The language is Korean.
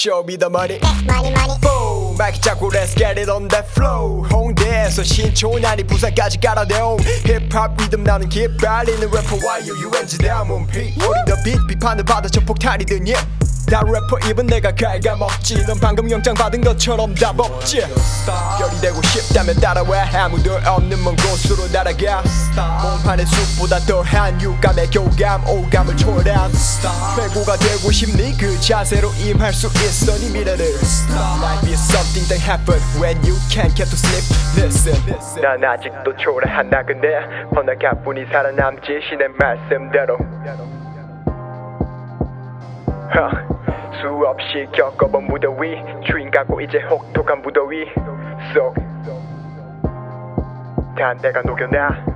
Show me the money money money Boom 마이크 잡고 let's get it on that flow 홍대에서 신촌 아니 부산까지 깔아대온 힙합 리듬 나는 기빨리는 래퍼 YUUNG 대한문 피 우린 더빛 비판을 받아 저 폭탄이든 yeah 다 래퍼 입은 내가 갉아먹지. 넌 방금 영장 받은 것처럼 다 먹지. 별이 되고 싶다면 따라와. 아무도 없는 먼 곳으로 날아가. 몸판의 숲보다 더한 유감의 교감. 오감을 초래한 최고가 되고 싶니? 그 자세로 임할 수 있어 네 미래를. Life is something that happen when you can't get to sleep. Listen. 난 아직도 초라한 나그네 번화가뿐이 살아남지. 신의 말씀대로. 하, 수 없이 겪어본 무더위 주인 갖고 이제 혹독한 무더위. 속다 내가 녹여놔